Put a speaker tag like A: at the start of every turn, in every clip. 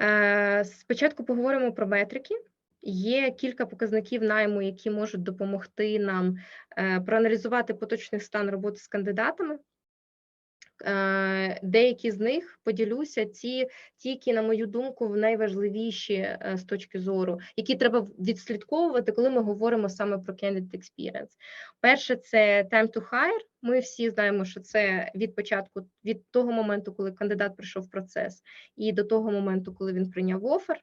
A: Е, Спочатку поговоримо про метрики. Є кілька показників найму, які можуть допомогти нам е, проаналізувати поточний стан роботи з кандидатами. Е, Деякі з них поділюся, ті, ті, які, на мою думку, найважливіші е, з точки зору, які треба відслідковувати, коли ми говоримо саме про candidate experience. Перше, це time to hire. Ми всі знаємо, що це від початку, від того моменту, коли кандидат прийшов в процес, і до того моменту, коли він прийняв офер.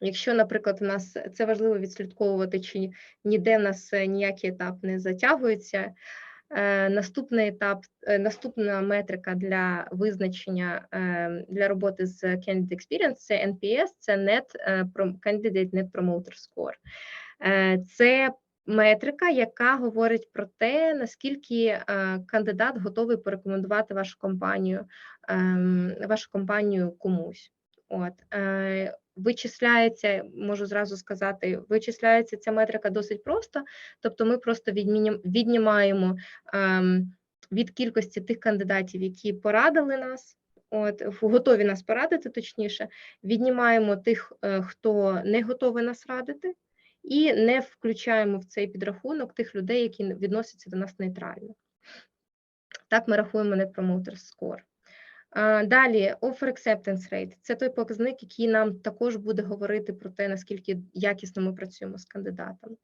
A: Якщо, наприклад, у нас це важливо відслідковувати, чи ніде в нас е, ніякий етап не затягується. Е, Наступний етап, е, наступна метрика для визначення е, для роботи з Candidate Experience – це NPS, це Net Candidate Net Promoter Score. Це метрика, яка говорить про те, наскільки кандидат готовий порекомендувати вашу компанію, ем, вашу компанію комусь. От вичисляється, можу зразу сказати, вичисляється ця метрика досить просто. Тобто, ми просто віднімаємо ем, від кількості тих кандидатів, які порадили нас. От готові нас порадити, точніше, віднімаємо тих, е, хто не готовий нас радити, і не включаємо в цей підрахунок тих людей, які відносяться до нас нейтрально. Так ми рахуємо Net Promoter Score. Далі, offer acceptance rate – це той показник, який нам також буде говорити про те, наскільки якісно ми працюємо з кандидатами.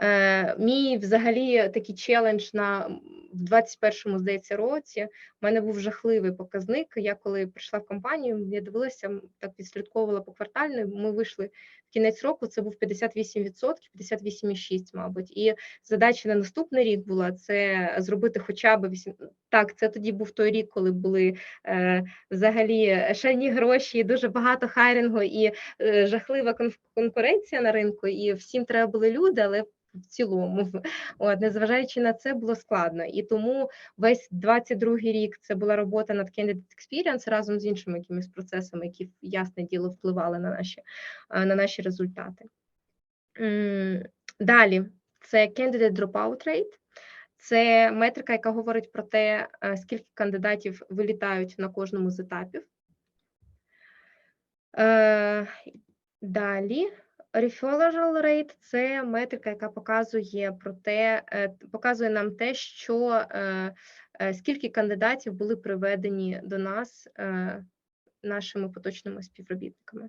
A: Е, Мій взагалі такий челендж на в 21-му, здається, році. У мене був жахливий показник. Я коли прийшла в компанію, я дивилася, так відслідковувала по квартально. Ми вийшли в кінець року. Це був 58%, 58,6%, мабуть. І задача на наступний рік була це зробити хоча б 8... Так, це тоді був той рік, коли були е, взагалі шальні гроші, дуже багато хайрингу і е, жахлива конкуренція на ринку, і всім треба були люди, але в цілому, от незважаючи на це, було складно. І тому весь 22-й рік це була робота над Candidate Experience разом з іншими якимись процесами, які ясне діло впливали на наші, е, на наші результати. Далі це Candidate Dropout Rate. Це метрика, яка говорить про те, е, скільки кандидатів вилітають на кожному з етапів. Е, Далі referral rate – це метрика, яка показує про те, е, показує нам те, що е, е, скільки кандидатів були приведені до нас нашими поточними співробітниками.